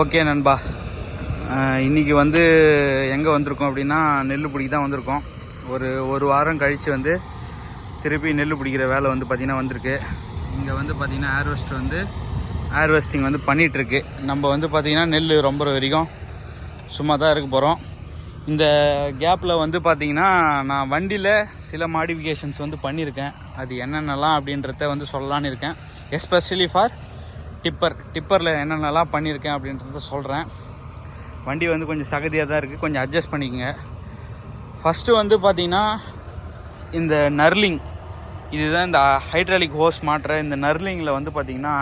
Okay நண்பா. இன்றைக்கி இன்னைக்கு வந்து எங்கே வந்திருக்கோம் அப்படின்னா நெல் பிடிக்க தான் வந்திருக்கோம். ஒரு ஒரு வாரம் கழித்து வந்து திருப்பி நெல் பிடிக்கிற வேலை வந்து பார்த்திங்கன்னா வந்திருக்கு. இங்கே வந்து பார்த்திங்கன்னா ஹேர்வெஸ்ட் வந்து ஹேர்வெஸ்டிங் வந்து பண்ணிகிட்ருக்கு நம்ம வந்து பார்த்திங்கன்னா நெல் ரொம்ப வரைக்கும் சும்மா தான் இருக்க போகிறோம் இந்த கேப்பில் வந்து பார்த்திங்கன்னா நான் வண்டியில் சில மாடிஃபிகேஷன்ஸ் வந்து பண்ணியிருக்கேன். அது என்னென்னலாம் அப்படின்றத வந்து சொல்லலான்னு இருக்கேன். எஸ்பெஷலி ஃபார் டிப்பர் டிப்பரில் என்னென்னலாம் பண்ணியிருக்கேன் அப்படின்றத சொல்கிறேன் வண்டி வந்து கொஞ்சம் சகதியாக தான் இருக்குது கொஞ்சம் அட்ஜஸ்ட் பண்ணிக்கோங்க. ஃபஸ்ட்டு வந்து பார்த்திங்கன்னா இந்த நர்லிங் இதுதான் இந்த ஹைட்ராலிக் ஹோஸ் மாட்டுற இந்த நர்லிங்கில் வந்து பார்த்திங்கன்னா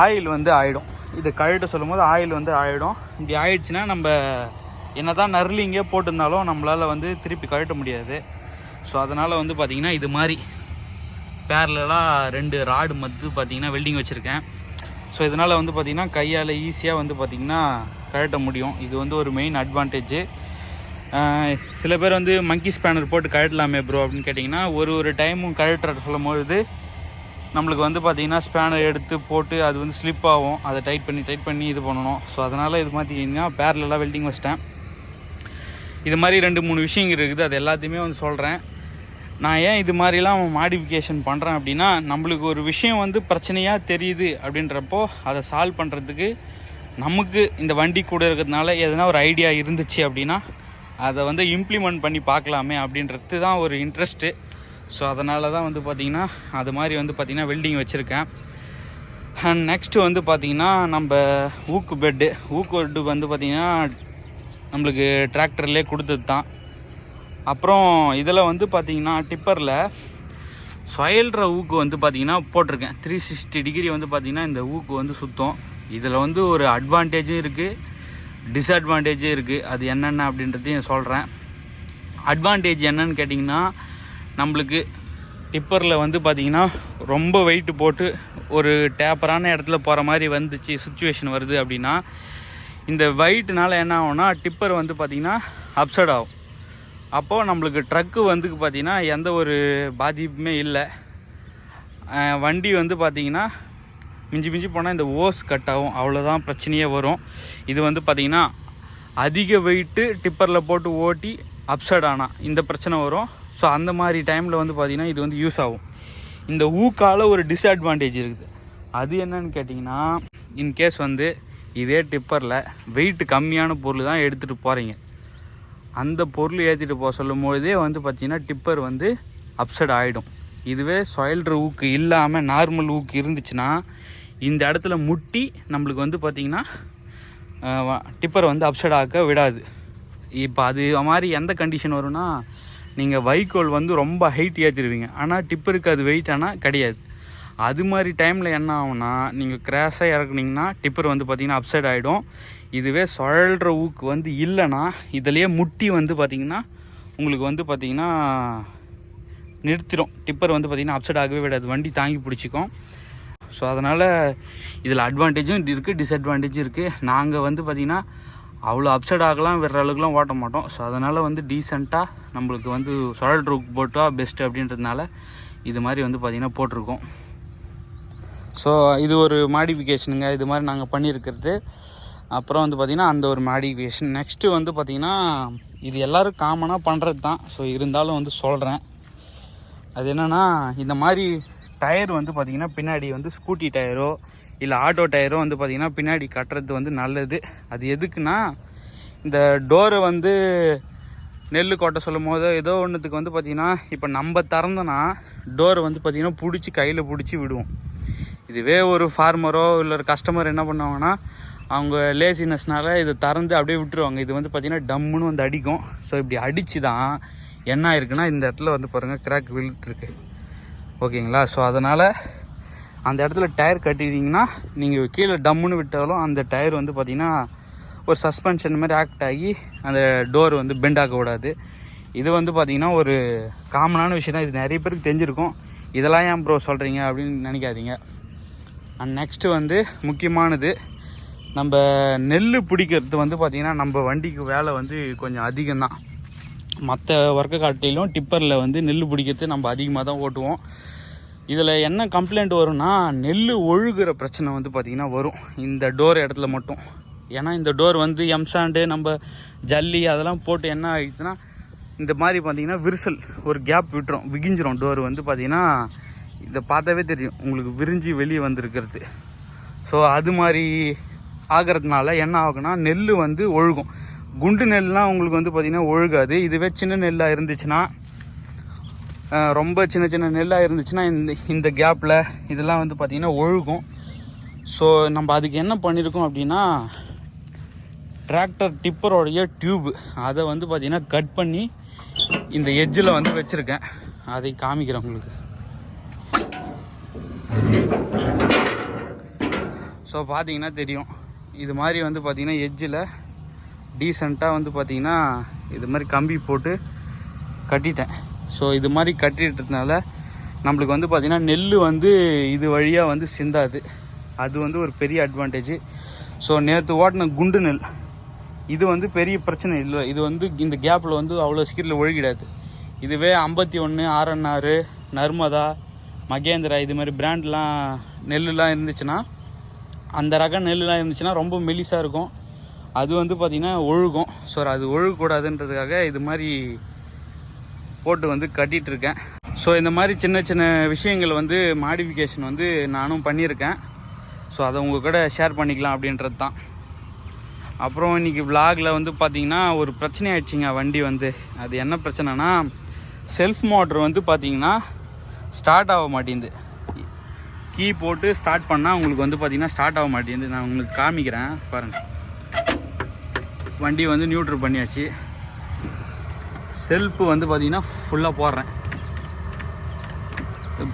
ஆயில் வந்து ஆகிடும் இது கழட்ட சொல்லும் போது ஆயில் வந்து ஆகிடும் இப்படி ஆயிடுச்சுன்னா நம்ம என்ன தான் நர்லிங்கே போட்டிருந்தாலும் நம்மளால் வந்து திருப்பி கழட்ட முடியாது. ஸோ அதனால் வந்து பார்த்திங்கன்னா இது மாதிரி. பேரலாக ரெண்டு ராடு மத்து பார்த்திங்கன்னா வெல்டிங் வச்சுருக்கேன். ஸோ இதனால் வந்து பார்த்திங்கன்னா கையால் ஈஸியாக வந்து பார்த்திங்கன்னா கழட்ட முடியும். இது வந்து ஒரு மெயின் அட்வான்டேஜ் சில பேர் வந்து மங்கி ஸ்பேனர் போட்டு கழட்டலாமே ப்ரோ அப்படின்னு கேட்டிங்கன்னா ஒரு ஒரு டைமும் கழட்டுற சொல்லும் பொழுது நம்மளுக்கு வந்து பார்த்திங்கன்னா ஸ்பேனர் எடுத்து போட்டு அது வந்து ஸ்லிப் ஆகும். அதை டைட் பண்ணி டைட் பண்ணி இது பண்ணணும். ஸோ அதனால் இது பார்த்திங்கன்னா பேரலாக வெல்டிங் வச்சிட்டேன். இது மாதிரி ரெண்டு மூணு விஷயங்கள் இருக்குது. அது எல்லாத்தையுமே வந்து சொல்கிறேன் நான் ஏன் இது மாதிரிலாம் மாடிஃபிகேஷன் பண்ணுறேன் அப்படின்னா நம்மளுக்கு ஒரு விஷயம் வந்து பிரச்சனையாக தெரியுது அப்படின்றப்போ அதை சால்வ் பண்ணுறதுக்கு நமக்கு இந்த வண்டி கூட இருக்கிறதுனால எதனா ஒரு ஐடியா இருந்துச்சு அப்படின்னா அதை வந்து இம்ப்ளிமெண்ட் பண்ணி பார்க்கலாமே அப்படின்றது தான் ஒரு இன்ட்ரெஸ்ட்டு ஸோ அதனால தான் வந்து பார்த்திங்கன்னா அது மாதிரி வந்து பார்த்திங்கன்னா வெல்டிங் வச்சுருக்கேன். அண்ட் நெக்ஸ்ட்டு வந்து பார்த்திங்கன்னா நம்ம ஊக்கு பெட்டு ஊக்கு பெட்டு வந்து பார்த்திங்கன்னா நம்மளுக்கு டிராக்டர்லேயே கொடுத்தது தான் அப்புறம் இதில் வந்து பார்த்திங்கன்னா டிப்பரில் சொயல்ற ஊக்கு வந்து பார்த்திங்கன்னா போட்டிருக்கேன். த்ரீ சிக்ஸ்டி டிகிரி வந்து பார்த்திங்கன்னா இந்த ஊக்கு வந்து சுத்தம். இதில் வந்து ஒரு அட்வான்டேஜும் இருக்குது டிஸ்அட்வான்டேஜும் இருக்குது அது என்னென்ன அப்படின்றதையும் சொல்கிறேன் அட்வான்டேஜ் என்னன்னு கேட்டிங்கன்னா நம்மளுக்கு டிப்பரில் வந்து பார்த்திங்கன்னா ரொம்ப வெயிட் போட்டு ஒரு டேப்பரான இடத்துல போகிற மாதிரி வந்துச்சு சுச்சுவேஷன் வருது அப்படின்னா இந்த வெயிட்னால என்ன ஆகும்னா டிப்பர் வந்து பார்த்திங்கன்னா அப்சைட் ஆகும். அப்போது நம்மளுக்கு ட்ரக்கு வந்து பார்த்திங்கன்னா எந்த ஒரு பாதிப்புமே இல்லை. வண்டி வந்து பார்த்திங்கன்னா மிஞ்சி மிஞ்சி போனால் இந்த ஓஸ் கட் ஆகும். அவ்வளோதான் பிரச்சனையே வரும். இது வந்து பார்த்திங்கன்னா அதிக வெயிட்டு டிப்பரில் போட்டு ஓட்டி அப்சைட் ஆனால் இந்த பிரச்சனை வரும். ஸோ அந்த மாதிரி டைமில் வந்து பார்த்திங்கன்னா இது வந்து யூஸ் ஆகும். இந்த ஊக்கால் ஒரு டிஸ்அட்வான்டேஜ் இருக்குது. அது என்னன்னு கேட்டிங்கன்னா இன்கேஸ் வந்து இதே டிப்பரில் வெயிட் கம்மியான பொருள் தான் எடுத்துகிட்டு போகிறீங்க அந்த பொருள் ஏற்றிட்டு போக சொல்லும் பொழுதே வந்து பார்த்திங்கன்னா டிப்பர் வந்து அப்செட் ஆகிடும் இதுவே சொயல்ற ஊக்கு இல்லாமல் நார்மல் ஊக்கு இருந்துச்சுன்னா இந்த இடத்துல முட்டி நம்மளுக்கு வந்து பார்த்திங்கன்னா டிப்பர் வந்து அப்செட் ஆக்க விடாது. இப்போ அது மாதிரி எந்த கண்டிஷன் வரும்னா நீங்கள் வைக்கோல் வந்து ரொம்ப ஹைட் ஏற்றிடுவீங்க ஆனால் டிப்பருக்கு அது வெயிட் ஆனால் கிடையாது. அது மாதிரி டைமில் என்ன ஆகும்னா நீங்கள் கிராஷாக இறக்குனீங்கன்னா டிப்பர் வந்து பார்த்திங்கன்னா அப்சைட் ஆகிடும் இதுவே சுழல்ற ஊக்கு வந்து இல்லைன்னா இதுலேயே முட்டி வந்து பார்த்திங்கன்னா உங்களுக்கு வந்து பார்த்திங்கன்னா நிறுத்திடும் டிப்பர் வந்து பார்த்திங்கன்னா அப்சைட் ஆகவே விடாது. வண்டி தாங்கி பிடிச்சிக்கும். ஸோ அதனால் இதில் அட்வான்டேஜும் இருக்குது டிஸ்அட்வான்டேஜும் இருக்குது நாங்கள் வந்து பார்த்திங்கன்னா அவ்வளோ அப்சைட் ஆகலாம் விடுற அளவுக்குலாம் ஓட்ட மாட்டோம். ஸோ அதனால் வந்து டீசெண்டாக நம்மளுக்கு வந்து சுழல் ரூக் போட்டால் பெஸ்ட்டு அப்படின்றதுனால இது மாதிரி வந்து பார்த்திங்கன்னா போட்டிருக்கோம். ஸோ இது ஒரு மாடிஃபிகேஷனுங்க இது மாதிரி நாங்கள் பண்ணியிருக்கிறது அப்புறம் வந்து பார்த்திங்கன்னா அந்த ஒரு மாடிஃபிகேஷன் நெக்ஸ்ட்டு வந்து பார்த்திங்கன்னா இது எல்லோரும் காமனாக பண்ணுறது தான் ஸோ இருந்தாலும் வந்து சொல்கிறேன் அது என்னென்னா இந்த மாதிரி டயர் வந்து பார்த்திங்கன்னா பின்னாடி வந்து ஸ்கூட்டி டயரோ இல்லை ஆட்டோ டயரோ வந்து பார்த்திங்கன்னா பின்னாடி கட்டுறது வந்து நல்லது. அது எதுக்குன்னா இந்த டோரை வந்து நெல் கொட்ட சொல்லும் போது ஏதோ ஒன்றுத்துக்கு வந்து பார்த்திங்கன்னா இப்போ நம்ம திறந்தோன்னா டோரை வந்து பார்த்திங்கன்னா பிடிச்சி கையில் பிடிச்சி விடுவோம். இதுவே ஒரு ஃபார்மரோ இல்லை ஒரு கஸ்டமர் என்ன பண்ணுவாங்கன்னா அவங்க லேசினஸ்னால இதை திறந்து அப்படியே விட்டுருவாங்க. இது வந்து பார்த்திங்கன்னா டம்முன்னு வந்து அடிக்கும். ஸோ இப்படி அடித்து தான் என்ன ஆயிருக்குன்னா இந்த இடத்துல வந்து பாருங்கள் கிராக் விழுத்துருக்கு ஓகேங்களா? ஸோ அதனால் அந்த இடத்துல டயர் கட்டிட்டீங்கன்னா நீங்கள் கீழே டம்முன்னு விட்டாலும் அந்த டயர் வந்து பார்த்திங்கன்னா ஒரு சஸ்பென்ஷன் மாதிரி ஆக்ட் ஆகி அந்த டோர் வந்து பெண்ட் ஆகக்கூடாது இது வந்து பார்த்திங்கன்னா ஒரு காமனான விஷயம் தான் இது நிறைய பேருக்கு தெரிஞ்சிருக்கும். இதெல்லாம் ஏன் ப்ரோ சொல்கிறீங்க அப்படின்னு நினைக்காதீங்க. அண்ட் நெக்ஸ்ட்டு வந்து முக்கியமானது நம்ம நெல் பிடிக்கிறது வந்து பார்த்திங்கன்னா நம்ம வண்டிக்கு வேலை வந்து கொஞ்சம் அதிகம்தான். மற்ற ஒர்க்கை காட்டிலும் டிப்பரில் வந்து நெல் பிடிக்கிறது நம்ம அதிகமாக தான் ஓட்டுவோம். இதில் என்ன கம்ப்ளைண்ட் வரும்னா நெல் ஒழுகுற பிரச்சனை வந்து பார்த்திங்கன்னா வரும். இந்த டோர் இடத்துல மட்டும். ஏன்னா இந்த டோர் வந்து எம்சாண்டு நம்ம ஜல்லி அதெல்லாம் போட்டு என்ன ஆகிடுச்சுன்னா இந்த மாதிரி பார்த்திங்கன்னா விரிசல் ஒரு கேப் விட்டுரும் விகிஞ்சிரும். டோர் வந்து பார்த்திங்கன்னா இதை பார்த்தாவே தெரியும். உங்களுக்கு விரிஞ்சு வெளியே வந்திருக்கிறது. ஸோ அது மாதிரி ஆகிறதுனால என்ன ஆகுன்னா நெல் வந்து ஒழுகும். குண்டு நெல்லாம் உங்களுக்கு வந்து பார்த்திங்கன்னா ஒழுகாது. இதுவே சின்ன நெல்லாக இருந்துச்சுன்னா ரொம்ப சின்ன சின்ன நெல்லாக இருந்துச்சுன்னா இந்த இந்த கேப்பில் இதெல்லாம் வந்து பார்த்திங்கன்னா ஒழுகும். ஸோ நம்ம அதுக்கு என்ன பண்ணியிருக்கோம் அப்படின்னா டிராக்டர் டிப்பரோடைய டியூப் அதை வந்து பார்த்திங்கன்னா கட் பண்ணி இந்த எஜ்ஜில் வந்து வச்சுருக்கேன். அதை காமிக்கிறேன் உங்களுக்கு. ஸோ பார்த்தீங்கன்னா தெரியும். இது மாதிரி வந்து பார்த்திங்கன்னா எட்ஜில் டீசெண்டாக வந்து பார்த்தீங்கன்னா இது மாதிரி கம்பி போட்டு கட்டிட்டேன். ஸோ இது மாதிரி கட்டிட்டதுனால நம்மளுக்கு வந்து பார்த்திங்கன்னா நெல் வந்து இது வழியாக வந்து சிந்தாது. அது வந்து ஒரு பெரிய அட்வான்டேஜ் ஸோ நேற்று ஓட்டின குண்டு நெல். இது வந்து பெரிய பிரச்சனை இல்லை. இது வந்து இந்த கேப்பில் வந்து அவ்வளோ சீக்கிரத்தில் ஒழுகிடாது. இதுவே ஐம்பத்தி ஒன்று ஆர்என்ஆர் நர்மதா மகேந்திரா இது மாதிரி பிராண்ட்லாம் நெல்லுலாம் இருந்துச்சுன்னா அந்த ரக நெல்லுலாம் இருந்துச்சுன்னா ரொம்ப மெலிசாக இருக்கும். அது வந்து பார்த்திங்கன்னா ஒழுகும். ஸோ அது ஒழுகக்கூடாதுன்றதுக்காக இது மாதிரி போட்டு வந்து கட்டிகிட்ருக்கேன் ஸோ இந்த மாதிரி சின்ன சின்ன விஷயங்கள் வந்து மாடிஃபிகேஷன் வந்து நானும் பண்ணியிருக்கேன். ஸோ அதை உங்கள் கூட ஷேர் பண்ணிக்கலாம் அப்படின்றது தான். அப்புறம் இன்றைக்கி விலாகில் வந்து பார்த்திங்கன்னா ஒரு பிரச்சனை ஆயிடுச்சிங்க வண்டி வந்து. அது என்ன பிரச்சனைனா செல்ஃப் மோட்ரு வந்து பார்த்திங்கன்னா ஸ்டார்ட் ஆக மாட்டேங்குது. கீ போட்டு ஸ்டார்ட் பண்ணால் உங்களுக்கு வந்து பார்த்திங்கன்னா ஸ்டார்ட் ஆக மாட்டேங்குது. நான் உங்களுக்கு காமிக்கிறேன் பாருங்கள் வண்டி வந்து நியூட்ரு பண்ணியாச்சு. செல்ஃபு வந்து பார்த்திங்கன்னா ஃபுல்லாக போடுறேன்.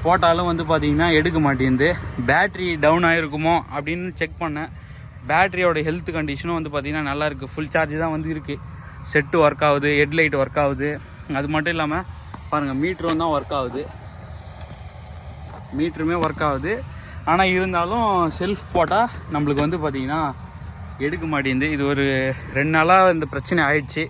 போட்டாலும் வந்து பார்த்திங்கன்னா எடுக்க மாட்டேங்குது. பேட்ரி டவுன் ஆகிருக்குமோ அப்படின்னு செக் பண்ணேன். பேட்டரியோட ஹெல்த் கண்டிஷனும் வந்து பார்த்திங்கன்னா நல்லா இருக்குது ஃபுல் சார்ஜ் தான் வந்து இருக்குது செட்டு ஒர்க் ஆகுது ஹெட்லைட் ஒர்க் ஆகுது. அது மட்டும் இல்லாமல் பாருங்கள் மீட்டரும் தான் ஒர்க் ஆகுது. மீட்டருமே ஒர்க் ஆகுது. ஆனால் இருந்தாலும் செல்ஃப் போட்டால் நம்மளுக்கு வந்து பார்த்திங்கன்னா எடுக்க மாட்டேங்குது. இது ஒரு ரெண்டு நாளாக இந்த பிரச்சனை ஆயிடுச்சு.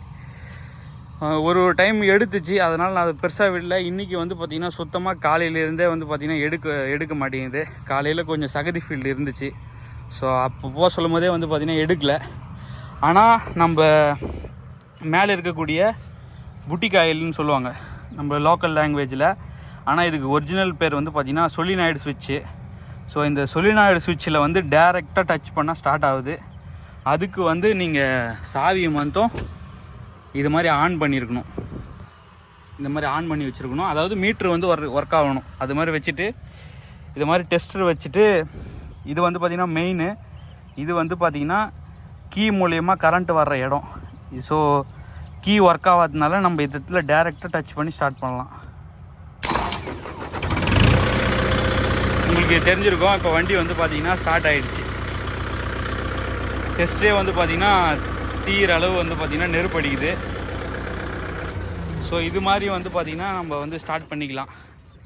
ஒரு ஒரு டைம் எடுத்துச்சு. அதனால் நான் அதை பெருசாக விடல. இன்றைக்கி வந்து பார்த்திங்கன்னா சுத்தமாக காலையிலேருந்தே வந்து பார்த்திங்கன்னா எடுக்க எடுக்க மாட்டேங்குது. காலையில் கொஞ்சம் சகதி ஃபீல்டு இருந்துச்சு. ஸோ அப்போ போக சொல்லும் போதே வந்து பார்த்திங்கன்னா எடுக்கலை. ஆனால் நம்ம மேலே இருக்கக்கூடிய புட்டிக் ஆயில்னு சொல்லுவாங்க. நம்ம லோக்கல் லாங்குவேஜில் ஆனால் இதுக்கு ஒரிஜினல் பேர் வந்து பார்த்திங்கன்னா சொலினாய்டு சுவிட்சு ஸோ இந்த சொலினாய்டு சுவிட்சில் வந்து டேரெக்டாக டச் பண்ணால் ஸ்டார்ட் ஆகுது. அதுக்கு வந்து நீங்கள் சாவியை மட்டும் இது மாதிரி ஆன் பண்ணியிருக்கணும் இந்த மாதிரி ஆன் பண்ணி வச்சுருக்கணும். அதாவது மீட்ரு வந்து ஒர்க் ஒர்க் ஆகணும். அது மாதிரி வச்சுட்டு இது மாதிரி டெஸ்டர் வச்சுட்டு இது வந்து பார்த்திங்கன்னா மெயின் இது வந்து பார்த்திங்கன்னா கீ மூலயமா கரண்ட் வர்ற இடம். ஸோ கீ ஒர்க் ஆகாததுனால நம்ம இடத்துல டேரெக்டாக டச் பண்ணி ஸ்டார்ட் பண்ணலாம். உங்களுக்கு தெரிஞ்சிருக்கும். இப்போ வண்டி வந்து பார்த்திங்கன்னா ஸ்டார்ட் ஆகிடுச்சு டெஸ்ட்டே வந்து பார்த்திங்கன்னா தீர அளவு வந்து பார்த்திங்கன்னா நெருப்படிக்குது ஸோ இது மாதிரி வந்து பார்த்திங்கன்னா நம்ம வந்து ஸ்டார்ட் பண்ணிக்கலாம்.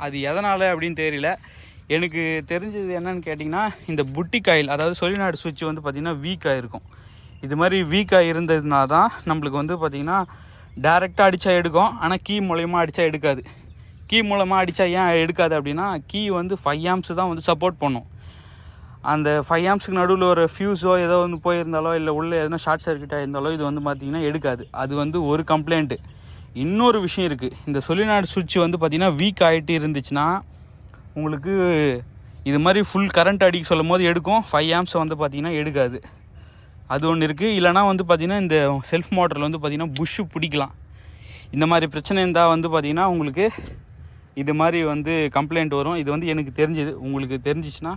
அது எதனால் அப்படின்னு தெரியல. எனக்கு தெரிஞ்சது என்னன்னு கேட்டிங்கன்னா இந்த புட்டி காயில் அதாவது சொலிநாடு சுவிட்ச் வந்து பார்த்திங்கன்னா வீக்காக இருக்கும் இது மாதிரி வீக்காக இருந்ததுனா தான் நம்மளுக்கு வந்து பார்த்திங்கன்னா டேரெக்டாக அடித்தா எடுக்கும். ஆனால் கீ மூலயமா அடித்தா எடுக்காது. கீ மூலமாக அடித்தா ஏன் எடுக்காது அப்படின்னா கீ வந்து ஃபைவ் ஆம்ஸ் தான் வந்து சப்போர்ட் பண்ணும். அந்த ஃபைவ் ஆம்ஸுக்கு நடுவில் ஒரு ஃபியூஸோ ஏதோ ஒன்று போயிருந்தாலோ இல்லை உள்ளே எதனா ஷார்ட் சர்க்கியூட்டாக இருந்தாலோ இது வந்து பார்த்திங்கன்னா எடுக்காது. அது வந்து ஒரு கம்ப்ளைண்ட்டு இன்னொரு விஷயம் இருக்குது இந்த சொலிநாடு சுவிட்ச் வந்து பார்த்திங்கன்னா வீக் ஆகிட்டு இருந்துச்சுன்னா உங்களுக்கு இது மாதிரி ஃபுல் கரண்ட் அடிக்க சொல்லும் போது எடுக்கும். ஃபைவ் ஆம்ஸ் வந்து பார்த்திங்கன்னா எடுக்காது. அது ஒன்று இருக்குது இல்லைனா வந்து பார்த்திங்கன்னா இந்த செல்ஃப் மோட்டரில் வந்து பார்த்திங்கன்னா புஷ்ஷு பிடிக்கலாம். இந்த மாதிரி பிரச்சனை இருந்தால் வந்து பார்த்திங்கன்னா உங்களுக்கு இது மாதிரி வந்து கம்ப்ளைண்ட் வரும். இது வந்து எனக்கு தெரிஞ்சது. உங்களுக்கு தெரிஞ்சிச்சுன்னா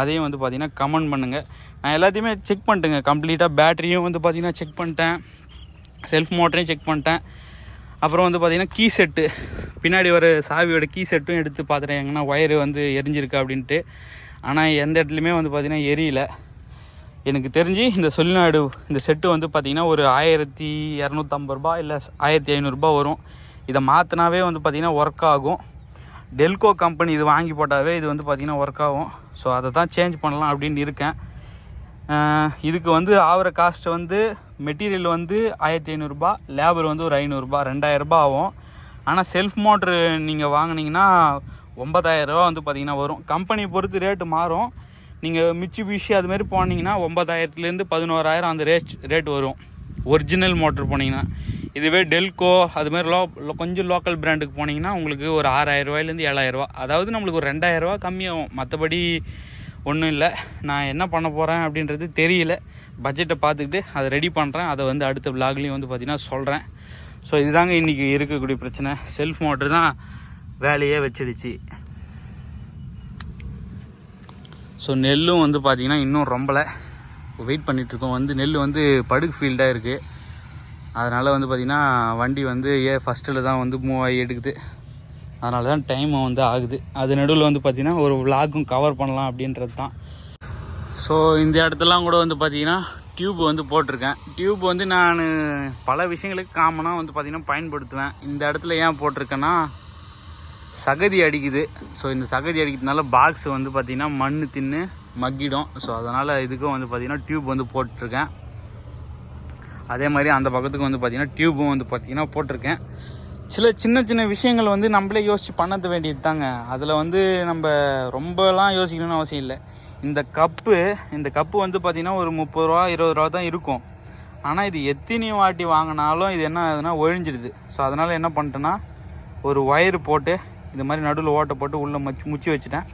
அதையும் வந்து பார்த்திங்கன்னா கமெண்ட் பண்ணுங்கள் நான் எல்லாத்தையுமே செக் பண்ணிட்டுங்க. கம்ப்ளீட்டாக பேட்டரியும் வந்து பார்த்திங்கன்னா செக் பண்ணிட்டேன். செல்ஃப் மோட்டரையும் செக் பண்ணிட்டேன். அப்புறம் வந்து பார்த்திங்கன்னா கீ செட்டு பின்னாடி ஒரு சாவியோட கீ செட்டும் எடுத்து பார்த்துட்டேன் எங்கன்னா ஒயரு வந்து எரிஞ்சிருக்கு அப்படின்ட்டு. ஆனால் எந்த இடத்துலையுமே வந்து பார்த்திங்கன்னா எரியல. எனக்கு தெரிஞ்சு இந்த சொல்லிநாடு இந்த செட்டு வந்து பார்த்திங்கன்னா ஒரு ஆயிரத்தி இரநூத்தம்பது ரூபா இல்லை ஆயிரத்தி ஐநூறுரூபா வரும். இதை மாற்றினாவே வந்து பார்த்திங்கன்னா ஒர்க் ஆகும். டெல்கோ கம்பெனி இது வாங்கி போட்டாவே இது வந்து பார்த்திங்கன்னா ஒர்க் ஆகும். ஸோ அதை தான் சேஞ்ச் பண்ணலாம் அப்படின்னு இருக்கேன். இதுக்கு வந்து ஆகிற காஸ்ட்டு வந்து மெட்டீரியல் வந்து ஆயிரத்தி ஐநூறுரூபா லேபர் வந்து ஒரு ஐநூறுரூபா ரெண்டாயிரரூபா ஆகும். ஆனால் செல்ஃப் மோட்ரு நீங்கள் வாங்கினீங்கன்னா ஒன்பதாயிரரூபா வந்து பார்த்திங்கன்னா வரும். கம்பெனி பொறுத்து ரேட்டு மாறும். நீங்கள் மிச்சி பிஷி அதுமாரி போனீங்கன்னா ஒன்பதாயிரத்துலேருந்து பதினோராயிரம் அந்த ரேட் ரேட் வரும். ஒரிஜினல் மோட்ரு போனீங்கன்னா இதுவே டெல்கோ அதுமாரி லோ கொஞ்சம் லோக்கல் பிராண்டுக்கு போனீங்கன்னா உங்களுக்கு ஒரு ஆறாயிரம் ரூபாயிலேருந்து ஏழாயிரம் ரூபா. அதாவது நம்மளுக்கு ஒரு ரெண்டாயிரம் ரூபா கம்மியாகும். மற்றபடி ஒன்றும் இல்லை. நான் என்ன பண்ண போகிறேன் அப்படின்றது தெரியல. பட்ஜெட்டை பார்த்துக்கிட்டு அதை ரெடி பண்ணுறேன் அதை வந்து அடுத்த விலாக்லேயும் வந்து பார்த்திங்கன்னா சொல்கிறேன் ஸோ இதுதாங்க இன்றைக்கி இருக்கக்கூடிய பிரச்சனை. செல்ஃப் மோட்ரு தான் வேலையே வச்சிடுச்சு. ஸோ நெல்லும் வந்து பார்த்திங்கன்னா இன்னும் ரொம்பலை. வெயிட் பண்ணிகிட்ருக்கோம் வந்து நெல் வந்து படுகு ஃபீல்டாக இருக்குது அதனால் வந்து பார்த்திங்கன்னா வண்டி வந்து ஏ ஃபஸ்ட்டில் தான் வந்து மூவ் ஆகி எடுக்குது. அதனால தான் டைம் வந்து ஆகுது. அது நடுவில் வந்து பார்த்திங்கன்னா ஒரு விலாகும் கவர் பண்ணலாம் அப்படின்றது தான். ஸோ இந்த இடத்துலாம் கூட வந்து பார்த்திங்கன்னா டியூப் வந்து போட்டிருக்கேன். டியூப் வந்து நான் பல விஷயங்களுக்கு காமனாக வந்து பார்த்திங்கன்னா பயன்படுத்துவேன். இந்த இடத்துல ஏன் போட்டிருக்கேன்னா சகதி அடிக்குது. ஸோ இந்த சகதி அடிக்கிறதுனால பாக்ஸ் வந்து பார்த்திங்கன்னா மண் தின்னு மக்கிடும். ஸோ அதனால் இதுக்கும் வந்து பார்த்திங்கன்னா டியூப் வந்து போட்டிருக்கேன். அதே மாதிரி அந்த பக்கத்துக்கு வந்து பார்த்திங்கன்னா டியூப்பும் வந்து பார்த்திங்கன்னா போட்டிருக்கேன். சில சின்ன சின்ன விஷயங்கள் வந்து நம்மளே யோசித்து பண்ணது வேண்டியது தாங்க அதில் வந்து நம்ம ரொம்பலாம் யோசிக்கணும்னு அவசியம் இல்லை. இந்த கப்பு இந்த கப்பு வந்து பார்த்திங்கன்னா ஒரு முப்பது ரூபா இருபது ரூபா தான் இருக்கும். ஆனால் இது எத்தனை வாட்டி வாங்கினாலும் இது என்ன ஆகுதுன்னா ஒழிஞ்சிடுது. ஸோ அதனால் என்ன பண்ணிட்டேன்னா ஒரு ஒயர் போட்டு இந்த மாதிரி நடுவில் ஓட்டை போட்டு உள்ளே மச்சு முச்சி வச்சுட்டேன்.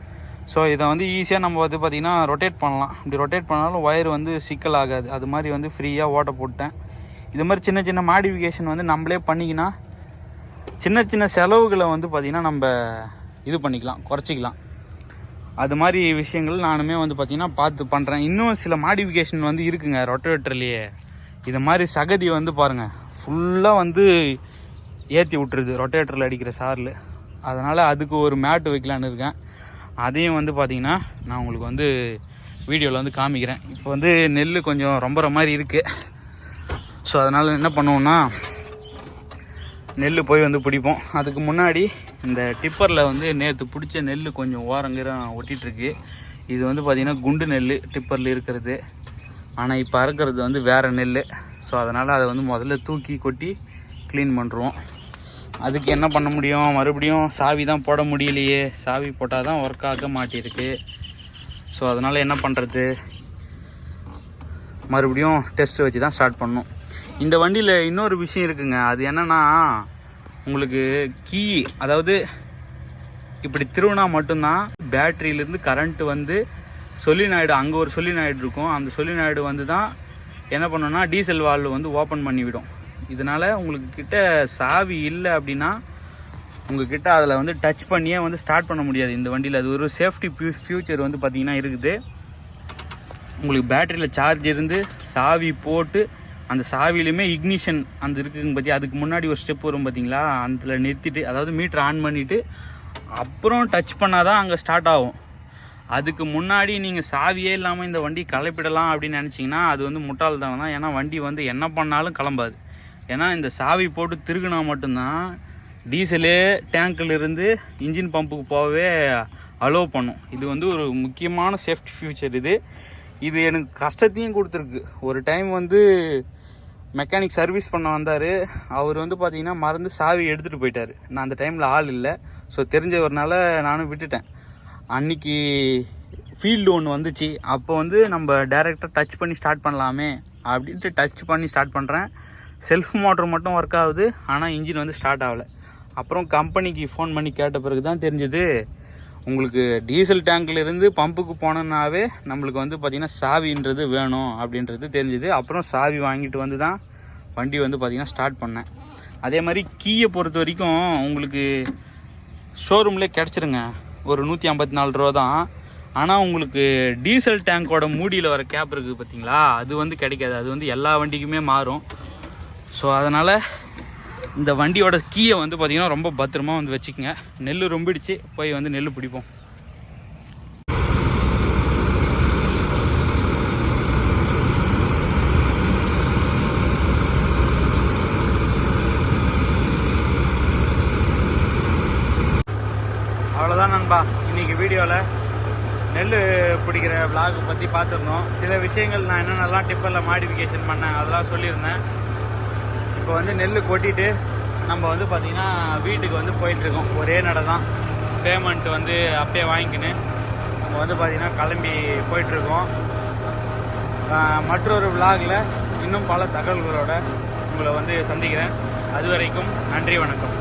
ஸோ இதை வந்து ஈஸியாக நம்ம வந்து பார்த்திங்கன்னா ரொட்டேட் பண்ணலாம். இப்படி ரொட்டேட் பண்ணாலும் ஒயர் வந்து சிக்கல் ஆகாது. அது மாதிரி வந்து ஃப்ரீயாக ஓட்டை போட்டேன் இது மாதிரி சின்ன சின்ன மாடிஃபிகேஷன் வந்து நம்மளே பண்ணிக்கினா சின்ன சின்ன செலவுகளை வந்து பார்த்திங்கன்னா நம்ம இது பண்ணிக்கலாம் குறைச்சிக்கலாம். அது மாதிரி விஷயங்கள் நானுமே வந்து பார்த்திங்கன்னா பார்த்து பண்ணுறேன் இன்னும் சில மாடிஃபிகேஷன் வந்து இருக்குங்க ரொட்டவேட்டர்லேயே இது மாதிரி சகதி வந்து பாருங்கள் ஃபுல்லாக வந்து ஏற்றி விட்டுருது ரொட்டேட்டரில் அடிக்கிற சாரில். அதனால் அதுக்கு ஒரு மேட்டு வைக்கலான்னு இருக்கேன். அதையும் வந்து பார்த்திங்கன்னா நான் உங்களுக்கு வந்து வீடியோவில் வந்து காமிக்கிறேன். இப்போ வந்து நெல் கொஞ்சம் ரொம்பற மாதிரி இருக்குது ஸோ அதனால் என்ன பண்ணுவோன்னா நெல் போய் வந்து பிடிப்போம். அதுக்கு முன்னாடி இந்த டிப்பரில் வந்து நேற்று பிடிச்ச நெல் கொஞ்சம் ஓரங்கிற ஒட்டிகிட்ருக்கு இது வந்து பார்த்திங்கன்னா குண்டு நெல் டிப்பரில் இருக்கிறது. ஆனால் இப்போ அறுக்கிறது வந்து வேறு நெல் ஸோ அதனால் அதை வந்து முதல்ல தூக்கி கொட்டி க்ளீன் பண்ணுறோம் அதுக்கு என்ன பண்ண முடியும்? மறுபடியும் சாவி தான் போட முடியலையே. சாவி போட்டால் தான் ஒர்க் ஆக மாட்டியிருக்கு. ஸோ அதனால் என்ன பண்ணுறது மறுபடியும் டெஸ்ட் வச்சு தான் ஸ்டார்ட் பண்ணணும். இந்த வண்டியில் இன்னொரு விஷயம் இருக்குங்க. அது என்னன்னா உங்களுக்கு கீ அதாவது இப்படி திருவினா மட்டும்தான் பேட்டரியிலேருந்து கரண்ட்டு வந்து சொலினாய்டு அங்கே ஒரு சொலினாய்டு இருக்கும். அந்த சொலினாய்டு வந்து தான் என்ன பண்ணோன்னா டீசல் வால்வு வந்து ஓப்பன் பண்ணிவிடும். இதனால் உங்களுக்கு கிட்ட சாவி இல்லை அப்படின்னா உங்ககிட்ட அதில் வந்து டச் பண்ணியே வந்து ஸ்டார்ட் பண்ண முடியாது இந்த வண்டியில். அது ஒரு சேஃப்டி ஃபியூச்சர் வந்து பார்த்திங்கன்னா இருக்குது. உங்களுக்கு பேட்டரியில் சார்ஜ் இருந்து சாவி போட்டு அந்த சாவிலையுமே இக்னிஷன் அந்த இருக்குங்க பற்றி அதுக்கு முன்னாடி ஒரு ஸ்டெப் வரும் பார்த்தீங்களா அதில் நிறுத்திட்டு அதாவது மீட்டர் ஆன் பண்ணிவிட்டு அப்புறம் டச் பண்ணால் தான் அங்கே ஸ்டார்ட் ஆகும். அதுக்கு முன்னாடி நீங்கள் சாவியே இல்லாமல் இந்த வண்டி கிளப்பிடலாம் அப்படின்னு நினச்சிங்கன்னா அது வந்து முட்டாள்தனம் தான் ஏன்னா வண்டி வந்து என்ன பண்ணாலும் கிளம்பாது. ஏன்னா இந்த சாவி போட்டு திருகுனா மட்டும்தான் டீசலே டேங்க்கில் இன்ஜின் பம்புக்கு போகவே அலோவ் பண்ணும். இது வந்து ஒரு முக்கியமான சேஃப்டி ஃபியூச்சர் இது. இது எனக்கு கஷ்டத்தையும் கொடுத்துருக்கு. ஒரு டைம் வந்து மெக்கானிக் சர்வீஸ் பண்ண வந்தார். அவர் வந்து பார்த்திங்கன்னா மறந்து சாவி எடுத்துகிட்டு போயிட்டார். நான் அந்த டைமில் ஆள் இல்லை. ஸோ தெரிஞ்சவர்னால நானும் விட்டுட்டேன். அன்னைக்கு ஃபீல்டு ஒன்று வந்துச்சு. அப்போ வந்து நம்ம டேரெக்டாக டச் பண்ணி ஸ்டார்ட் பண்ணலாமே அப்படின்ட்டு டச் பண்ணி ஸ்டார்ட் பண்ணுறேன் செல்ஃப் மோட்டர் மட்டும் ஒர்க் ஆகுது. ஆனால் இன்ஜின் வந்து ஸ்டார்ட் ஆகலை. அப்புறம் கம்பெனிக்கு ஃபோன் பண்ணி கேட்ட பிறகு தான் தெரிஞ்சது உங்களுக்கு டீசல் டேங்க்லேருந்து பம்புக்கு போனோன்னாவே நம்மளுக்கு வந்து பார்த்திங்கன்னா சாவின்றது வேணும் அப்படின்றது தெரிஞ்சுது. அப்புறம் சாவி வாங்கிட்டு வந்து தான் வண்டி வந்து பார்த்திங்கன்னா ஸ்டார்ட் பண்ணேன். அதே மாதிரி கீயை பொறுத்த வரைக்கும் உங்களுக்கு ஷோரூம்லேயே கிடச்சிருங்க. ஒரு நூற்றி ஐம்பத்தி நாலு ரூபா தான் ஆனால் உங்களுக்கு டீசல் டேங்கோட மூடியில் வர கேப் இருக்குது பார்த்தீங்களா அது வந்து கிடைக்காது. அது வந்து எல்லா வண்டிக்குமே மாறும். ஸோ அதனால் இந்த வண்டியோட கீயை வந்து பார்த்திங்கன்னா ரொம்ப பத்திரமா வந்து வச்சுக்கோங்க. நெல் ரொம்பிடுச்சு போய் வந்து நெல் பிடிப்போம். அவ்வளோதான் நண்பா. இன்றைக்கி வீடியோவில் நெல் பிடிக்கிற vlog பற்றி பார்த்துருந்தோம். சில விஷயங்கள் நான் என்னென்னலாம் டிப்பரில் மாடிஃபிகேஷன் பண்ணேன் அதெல்லாம் சொல்லியிருந்தேன். இப்போ வந்து நெல் கொட்டிட்டு நம்ம வந்து பார்த்திங்கன்னா வீட்டுக்கு வந்து போயிட்டுருக்கோம். ஒரே நடை தான். பேமெண்ட் வந்து அப்படியே வாங்கிக்கின்னு நம்ம வந்து பார்த்திங்கன்னா கிளம்பி போயிட்டுருக்கோம். மற்றொரு விலாகில் இன்னும் பல தகவல்களோட உங்களை வந்து சந்திக்கிறேன். அது வரைக்கும் நன்றி வணக்கம்.